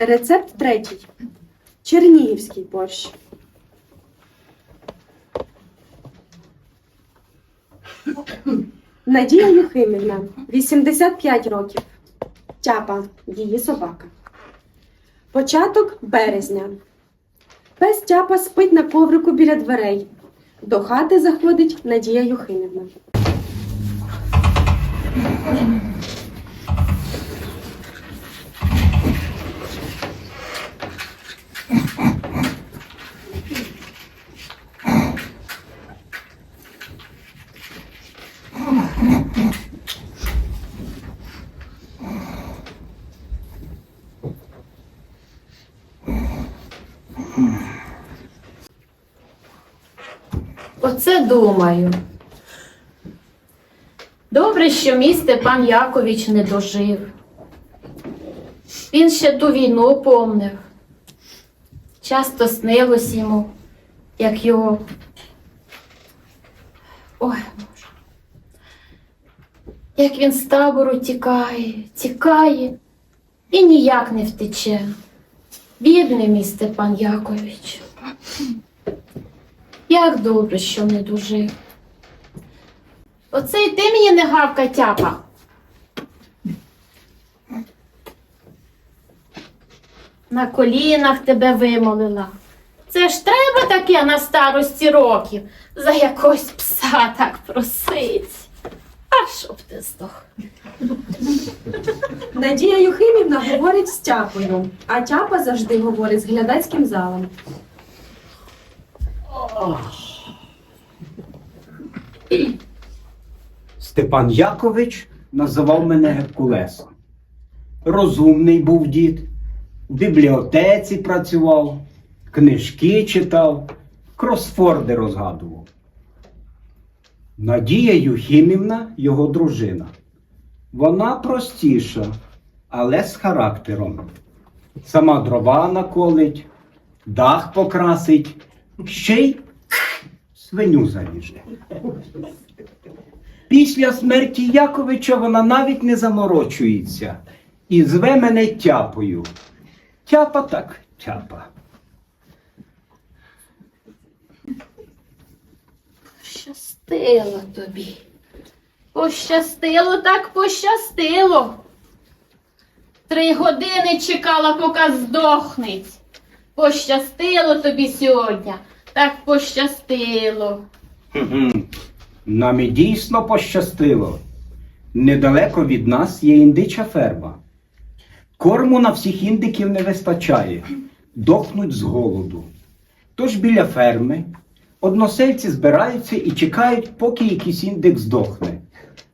Рецепт третій. Чернігівський борщ. Надія Юхимівна, 85 років. Тяпа, її собака. Початок березня. Пес Тяпа спить на коврику біля дверей. До хати заходить Надія Юхимівна. Оце думаю. Добре, що мій Степан Якович не дожив. Він ще ту війну помнив. Часто снилось йому, як його. Ой, Боже. Як він з табору тікає, тікає і ніяк не втече. Бідний мій Степан Якович. Як добре, що не дожив. Оце й ти мені не гавка тяпа. На колінах тебе вимолила. Це ж треба таке на старості років за якогось пса так просить. А щоб ти здох. Надія Юхимівна говорить з Тяпою, а Тяпа завжди говорить з глядацьким залом. Степан Якович називав мене Геркулесом. Розумний був дід, в бібліотеці працював, книжки читав, кросфорди розгадував. Надія Юхімівна його дружина. Вона простіша, але з характером. Сама дрова наколить, дах покрасить, ще й свиню заріже. Після смерті Яковича вона навіть не заморочується і зве мене тяпою. Тяпа так тяпа. Пощастило тобі. Пощастило, так пощастило. Три години чекала, поки здохнеть. Пощастило тобі сьогодні, так пощастило. Нам і дійсно пощастило. Недалеко від нас є індича ферма. Корму на всіх індиків не вистачає, дохнуть з голоду. Тож біля ферми односельці збираються і чекають, поки якийсь індик здохне.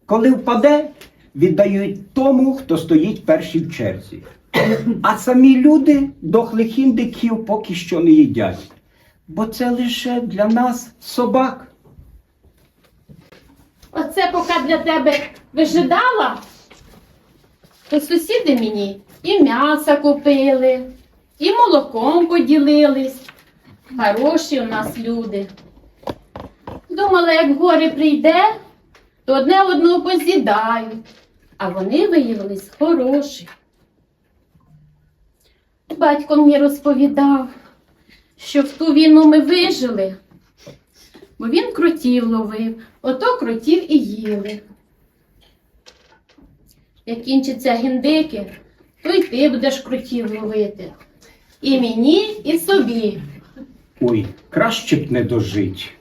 Коли впаде, віддають тому, хто стоїть перший в черзі. А самі люди дохлих індиків поки що не їдять. Бо це лише для нас собак. Оце поки для тебе вижидала, то сусіди мені і м'яса купили, і молоком поділились. Хороші у нас люди. Думала, як горе прийде, то одне одного поз'їдають, а вони виявились хороші. Батько мені розповідав, що в ту війну ми вижили, бо він кротів ловив, ото кротів і їли. Як кінчаться гіндики, то й ти будеш кротів ловити. І мені, і собі. Ой, краще б не дожить.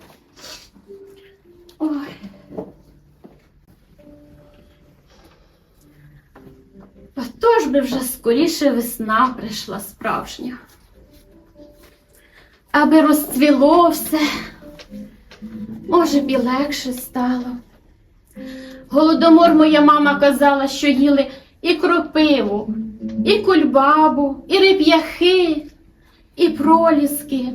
Ой. Отож би вже скоріше весна прийшла справжня. Аби розцвіло все, може б і легше стало. Голодомор моя мама казала, що їли і кропиву, і кульбабу, і реп'яхи, і проліски,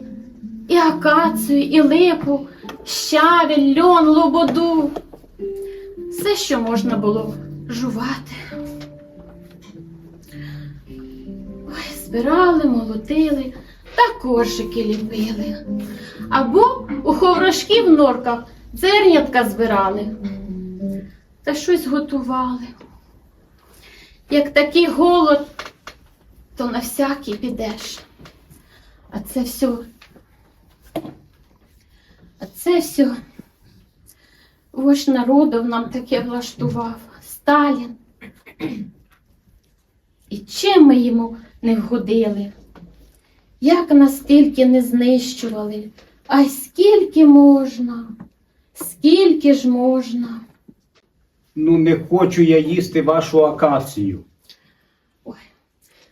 і акацію, і липу, щавель, льон, лободу. Все, що можна було жувати. Ой, збирали, молотили та коржики ліпили. Або у ховрашки в норках зернятка збирали та щось готували. Як такий голод, то на всякий підеш. А це все. А це все. Вождь народов нам таке влаштував. Сталін. І чим ми йому не вгодили? Як нас тільки не знищували, а й скільки можна, скільки ж можна. Ну, не хочу я їсти вашу акацію. Ой,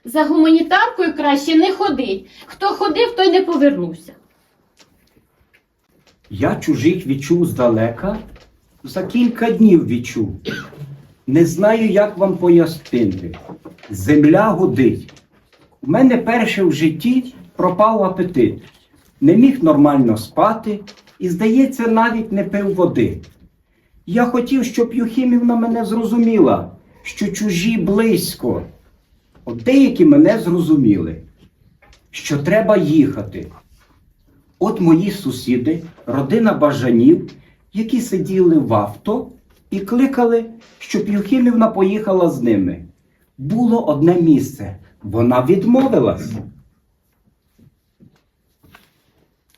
за гуманітаркою краще не ходить. Хто ходив, той не повернувся. Я чужих відчув здалека, за кілька днів відчув. Не знаю, як вам пояснити. Земля гудить. У мене перше в житті пропав апетит. Не міг нормально спати і, здається, навіть не пив води. Я хотів, щоб Юхімівна мене зрозуміла, що чужі близько. От деякі мене зрозуміли, що треба їхати. От мої сусіди, родина бажанів, які сиділи в авто і кликали, щоб Юхімівна поїхала з ними. Було одне місце. Вона відмовилась.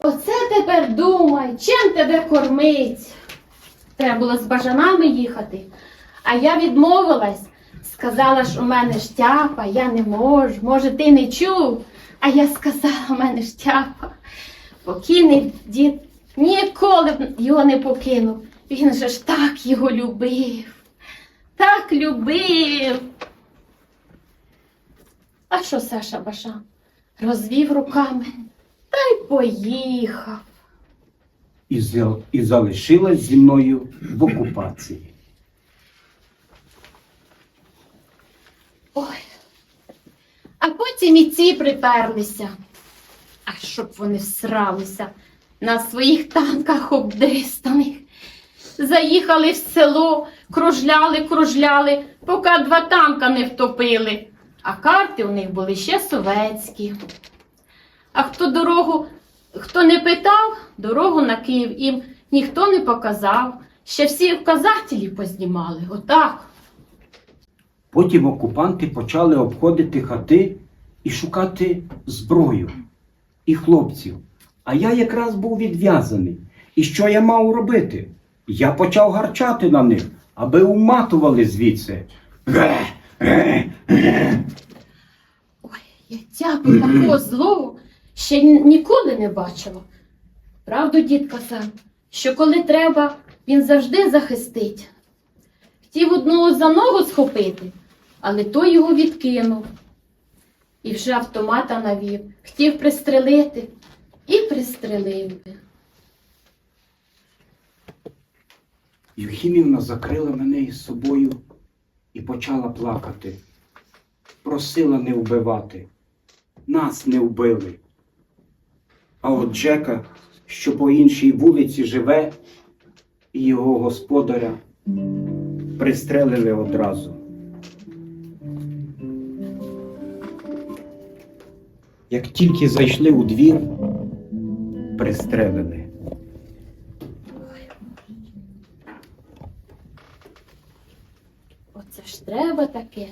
Оце тепер думай, чим тебе кормить. Треба було з бажанами їхати. А я відмовилась. Сказала ж, у мене штяпа, я не можу. Може, ти не чув. А я сказала, у мене штяпа. Покійний дід ніколи б його не покинув. Він же ж так його любив. Так любив. А що Саша Башан? Розвів руками та й поїхав. І, за- і залишилась зі мною в окупації. Ой. А потім і ці приперлися. А щоб вони всралися на своїх танках обдристаних. Заїхали в село, кружляли, кружляли, поки два танка не втопили. А карти у них були ще совєтські. А хто дорогу, хто не питав, дорогу на Київ їм ніхто не показав. Ще всі вказателі познімали. Отак. Потім окупанти почали обходити хати і шукати зброю і хлопців. А я якраз був відв'язаний. І що я мав робити? Я почав гарчати на них, аби уматували звідси. Ой, я тяпу такого злого ще ніколи не бачила. Правду дід казав, що коли треба, він завжди захистить. Хотів одного за ногу схопити, але той його відкинув. І вже автомата навів, хотів пристрелити і пристрелив. би. Юхімівна закрила мене із собою і почала плакати. Просила не вбивати. Нас не вбили. А от Джека, що по іншій вулиці живе, і його господаря пристрелили одразу. Як тільки зайшли у двір, пристрелили. Оце ж треба таке,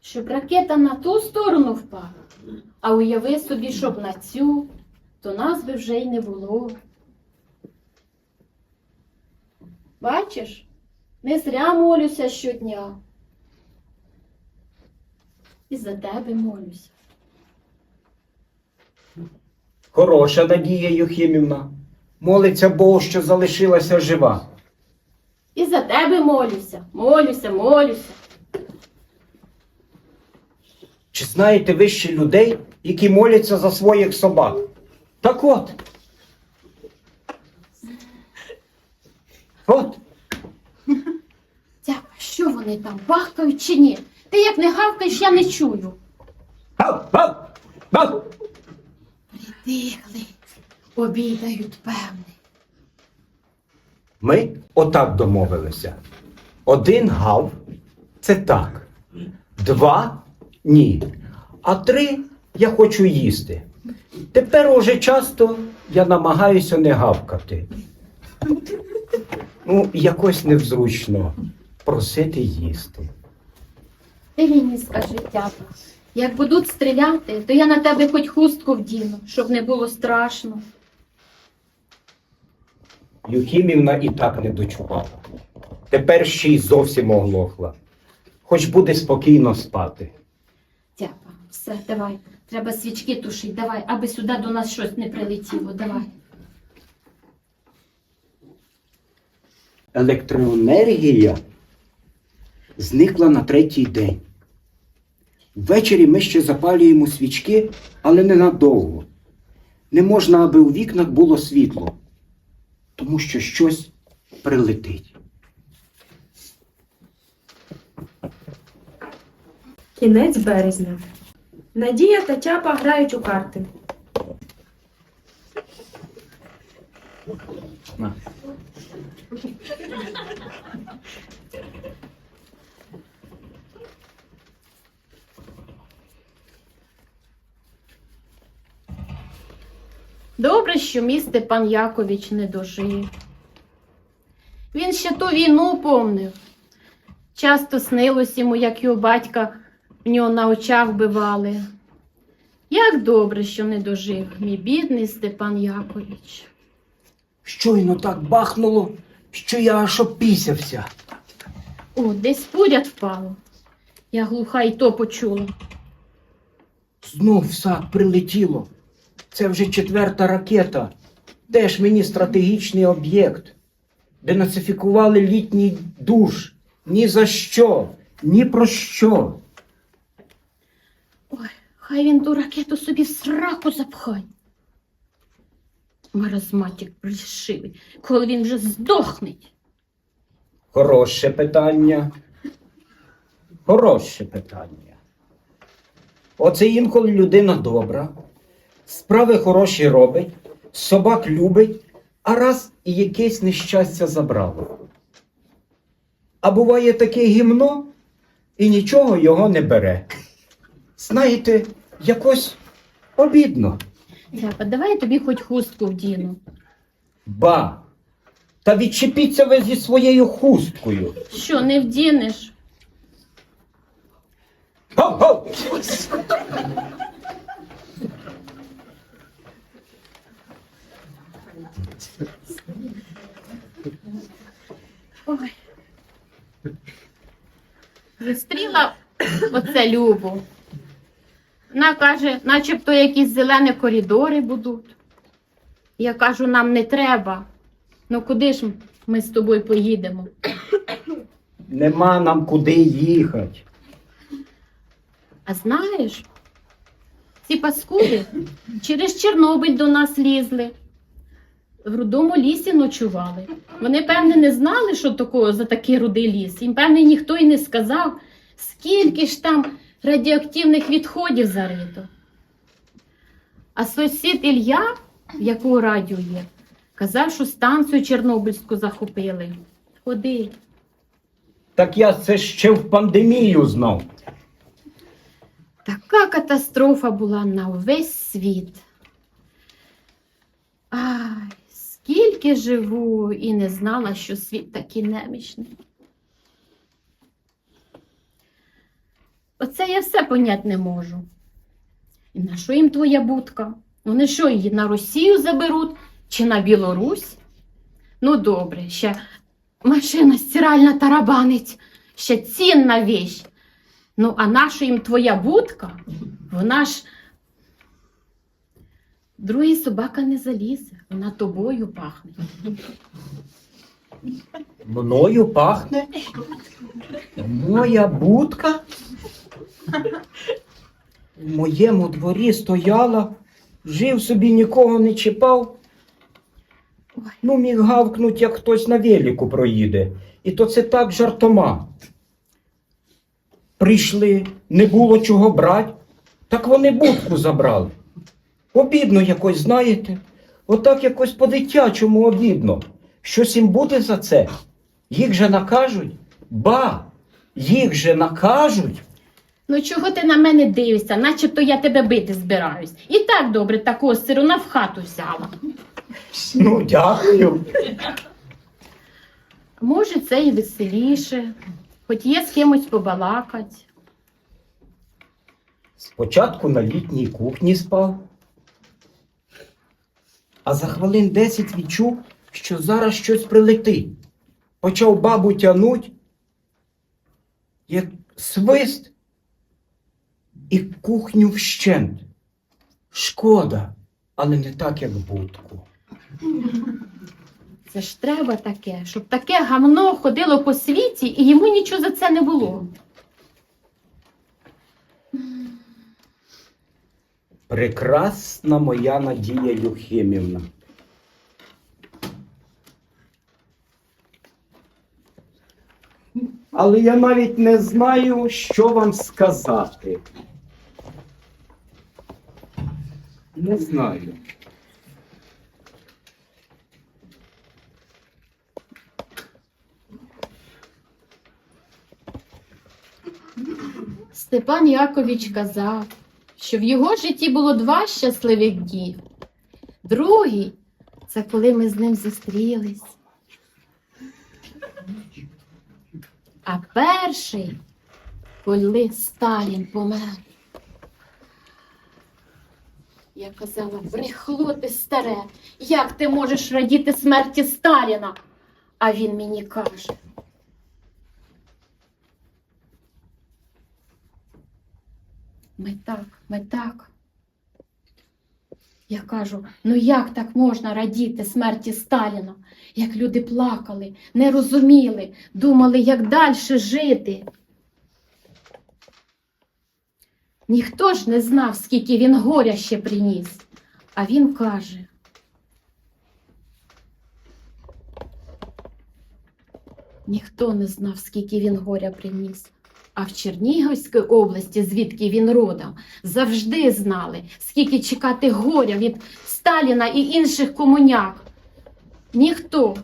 щоб ракета на ту сторону впала, а уяви собі, щоб на цю, то нас би вже й не було. Бачиш, не зря молюся щодня. І за тебе молюся. Хороша Надія Юхімівна. Молиться Богу, що залишилася жива. І за тебе молюся, молюся, молюся. Чи знаєте ви ще людей, які моляться за своїх собак? Так от. От. Цяпа, що вони там, бахкають чи ні? Ти як не гавкаєш, я не чую. Гав, гав, гав. Притихли, обідають, певне. Ми отак домовилися. Один гав це так. Два ні. А три я хочу їсти. Тепер уже часто я намагаюся не гавкати. Ну, якось невзручно просити їсти. Ти мені скажи, тята, Як будуть стріляти, то я на тебе хоч хустку вдіну, щоб не було страшно. Юхімівна і так не дочувала. Тепер ще й зовсім оглохла. Хоч буде спокійно спати. Тяпа, все, давай. Треба свічки тушити, давай, аби сюди до нас щось не прилетіло. Давай. Електроенергія зникла на третій день. Ввечері ми ще запалюємо свічки, але ненадовго. Не можна, аби у вікнах було світло, тому що щось прилетить. Кінець березня. Надія та Тяпа грають у карти. На. Добре, що мій Степан Якович не дожив. Він ще ту війну помнив. Часто снилось йому, як його батька в нього на очах бивали. Як добре, що не дожив, мій бідний Степан Якович. Щойно так бахнуло, що я аж опісявся. О, десь поряд впало. Я глуха й то почула. Знов в сад прилетіло. Це вже четверта ракета. Де ж мені стратегічний об'єкт? Денацифікували літній душ. Ні за що, ні про що. Ой, хай він ту ракету собі в сраку запхай. Маразматик пришивий, коли він вже здохнеть. Хороше питання. Хороше питання. Оце інколи людина добра, справи хороші робить, собак любить, а раз і якесь нещастя забрало. А буває таке гімно, і нічого його не бере. Знаєте, якось обідно. Дяка, давай я тобі хоч хустку вдіну. Ба! Та відчепіться ви зі своєю хусткою. Що, не вдінеш? Гоу-гоу! Зустріла оце Любу. Вона каже, начебто якісь зелені коридори будуть. Я кажу, нам не треба. Ну куди ж ми з тобою поїдемо? Нема нам куди їхати. А знаєш, ці паскуди через Чорнобиль до нас лізли. В рудому лісі ночували. Вони, певне, не знали, що такого за такий рудий ліс. Їм, певне, ніхто й не сказав, скільки ж там радіоактивних відходів зарито. А сусід Ілля, в якого радіо є, казав, що станцію Чорнобильську захопили. Ходи. Так я це ще в пандемію знав. Така катастрофа була на увесь світ. Ай, скільки живу і не знала, що світ такий немічний. Оце я все понять не можу. І на що їм твоя будка? Вони що, її на Росію заберуть чи на Білорусь? Ну, добре, ще машина стиральна тарабанить, ще цінна віч. Ну, а наша їм твоя будка, вона ж. Другий собака не залізе, вона тобою пахне. Мною пахне. Моя будка. В моєму дворі стояла, жив собі, нікого не чіпав. Ну, міг гавкнуть, як хтось на велику проїде. І то це так жартома. Прийшли, не було чого брати, так вони будку забрали. Обідно якось, знаєте, отак якось по-дитячому обідно. Щось їм буде за це. Їх же накажуть. Ба, їх же накажуть. Ну чого ти на мене дивишся, начебто я тебе бити збираюсь. І так добре, такого сируна в хату взяла. Ну, дякую. Може, це і веселіше, хоч є з кимось побалакать. Спочатку на літній кухні спав, а за хвилин десять відчув, що зараз щось прилетить. Почав бабу тянуть, як свист, і кухню вщент. Шкода, але не так, як будку. Це ж треба таке, щоб таке гамно ходило по світі і йому нічого за це не було. Прекрасна моя Надія Юхимівна. Але я навіть не знаю, що вам сказати. Не знаю. Степан Якович казав, що в його житті було два щасливих дні. Другий це коли ми з ним зустрілись. А перший, коли Сталін помер. Я казала, брехло ти старе, як ти можеш радіти смерті Сталіна? А він мені каже. Ми так, ми так. Я кажу, ну як так можна радіти смерті Сталіна? Як люди плакали, не розуміли, думали, як далі жити. Ніхто ж не знав, скільки він горя ще приніс. А він каже. Ніхто не знав, скільки він горя приніс. А в Чернігівській області, звідки він родом, завжди знали, скільки чекати горя від Сталіна і інших комуняк. Ніхто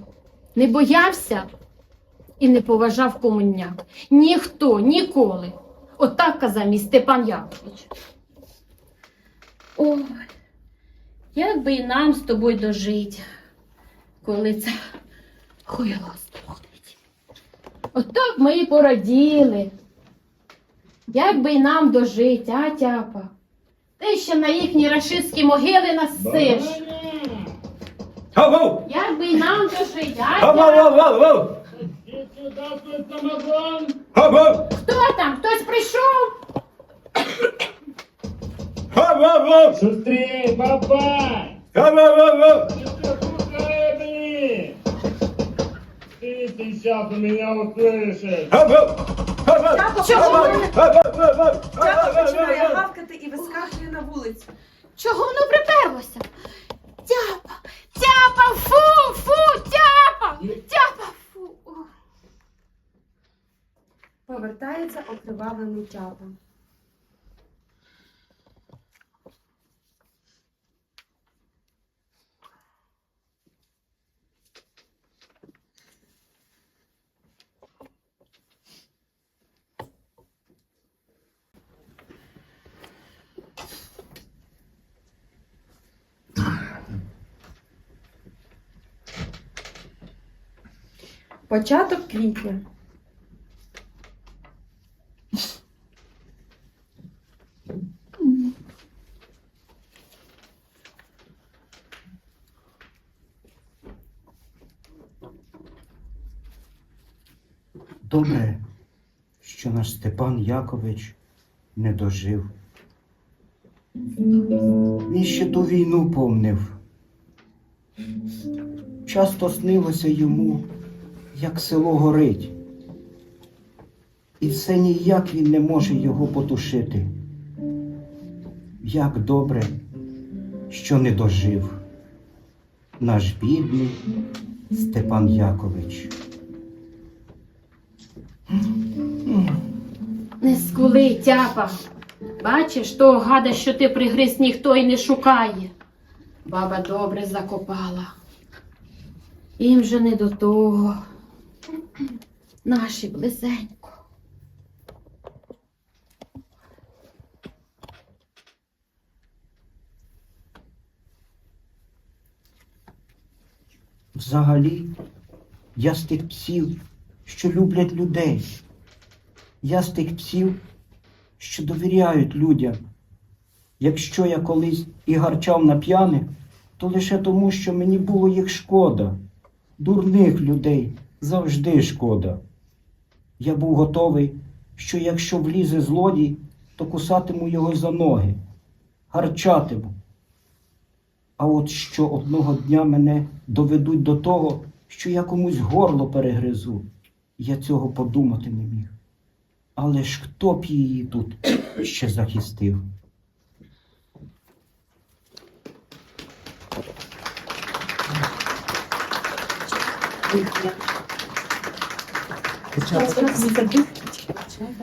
не боявся і не поважав комуняк. Ніхто ніколи. Отак казав мій Степан Якович. Ой, як би і нам з тобою дожить, коли це хуйло стухнеть. Отак ми і пораділи. Як би й нам дожить, а тяпа? Ти ще на їхні рашистські могили насиш. Гав-гав! Як би й нам дожить, а тяпа? Гав-гав! Хто там? Хтось прийшов? Шустрей, бабай! Гав-гав-гав-гав! Ты пускай мне! Ты Чого? починає- Гав-гав-гав-гав! Починає гавкати і вискакує на вулицю. Чого воно приперлося? Тяпа! Тяпа! Фу! Фу! Тяпа! Тяпа! Фу! Повертається окривавлений тяпа. Початок квітня. Добре, що наш Степан Якович не дожив. Він ще ту війну помнив. Часто снилося йому, як село горить. І все ніяк він не може його потушити. Як добре, що не дожив наш бідний Степан Якович. Не скули, тяпа. Бачиш, того гада, що ти пригриз, ніхто й не шукає. Баба добре закопала. Їм же не до того. Наші близенько. Взагалі, я з тих псів, що люблять людей. Я з тих псів, що довіряють людям Якщо я колись і гарчав на п'яних, то лише тому, що мені було їх шкода. Дурних людей завжди шкода. Я був готовий, що якщо влізе злодій, то кусатиму його за ноги, гарчатиму. А от що одного дня мене доведуть до того, що я комусь горло перегризу, я цього подумати не міг. Але ж хто б її тут ще захистив?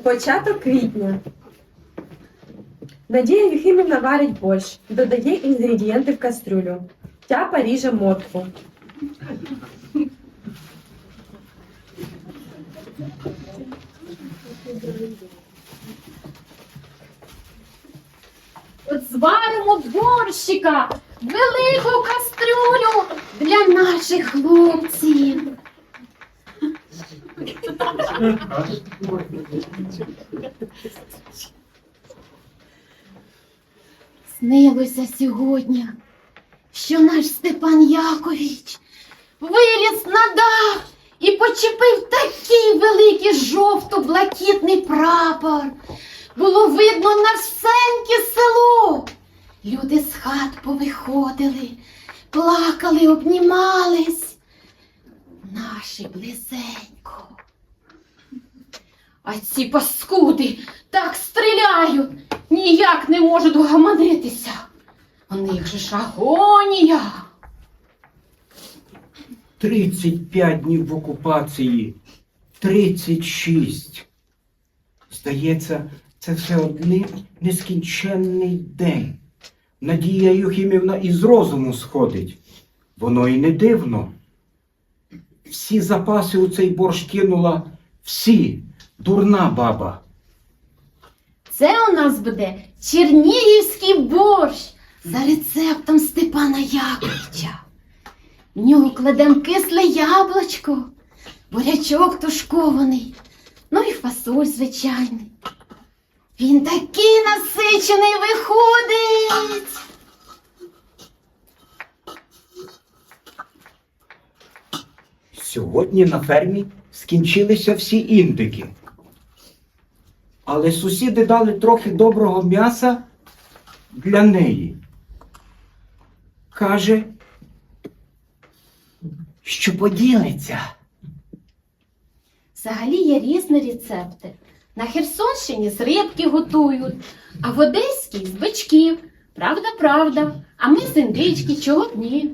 Початок квітня. Надія Юхимівна варить борщ, додає інгредієнти в кастрюлю. Тяпа ріже мотку. От зваримо борщика, велику кастрюлю для наших хлопців. Снилося сьогодні, що наш Степан Якович виліз на дах і почепив такий великий жовто-блакитний прапор. Було видно на всеньке село. Люди з хат повиходили, плакали, обнімались. Наші близенько. А ці паскуди так стріляють, ніяк не можуть угаманитися. У них же ж агонія. 35 днів в окупації, 36. Здається, це все один нескінченний день. Надія Юхімівна із розуму сходить. Воно і не дивно. Всі запаси у цей борщ кинула, всі, дурна баба. Це у нас буде чернігівський борщ за рецептом Степана Яковича. В нього кладемо кисле яблучко, бурячок тушкований, ну і фасоль звичайний. Він такий насичений виходить. Сьогодні на фермі скінчилися всі індики. Але сусіди дали трохи доброго м'яса для неї. Каже, що поділиться. Взагалі є різні рецепти. На Херсонщині з рибки готують, а в Одеській з бичків. Правда, правда. А ми з індички, чого б ні.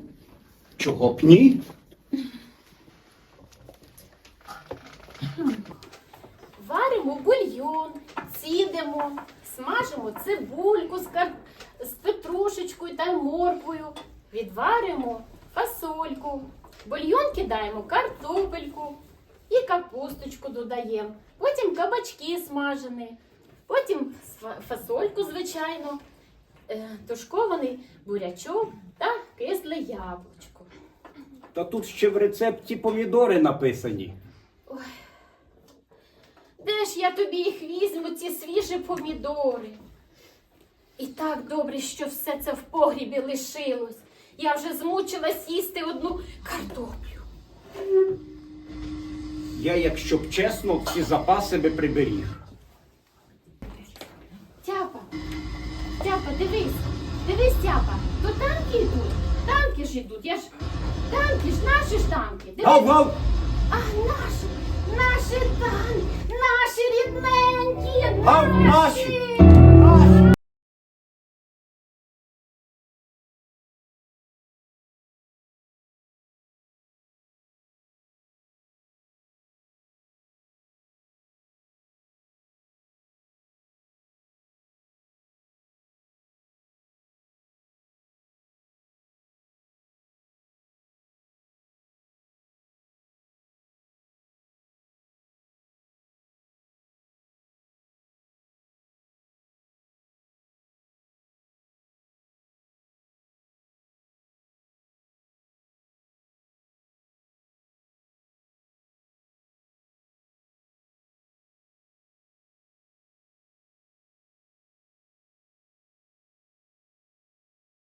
Чого б ні? Варимо бульйон, цідимо, смажимо цибульку з, кар... з петрушечкою та морквою, відваримо фасольку, бульйон кидаємо картопельку і капусточку додаємо. Потім кабачки смажені, потім фасольку, звичайно, е, тушкований бурячок та кисле яблучко. Та тут ще в рецепті помідори написані. Я тобі їх візьму, ці свіжі помідори? І так добре, що все це в погрібі лишилось. Я вже змучилась їсти одну картоплю. Я, якщо б чесно, всі запаси би приберіг. Тяпа, тяпа, дивись, дивись, тяпа, то танки йдуть, танки ж йдуть. Я ж танки ж наші ж танки. Дивись. Гав, гав! А наші, наші танки, наші рідненькі, наші.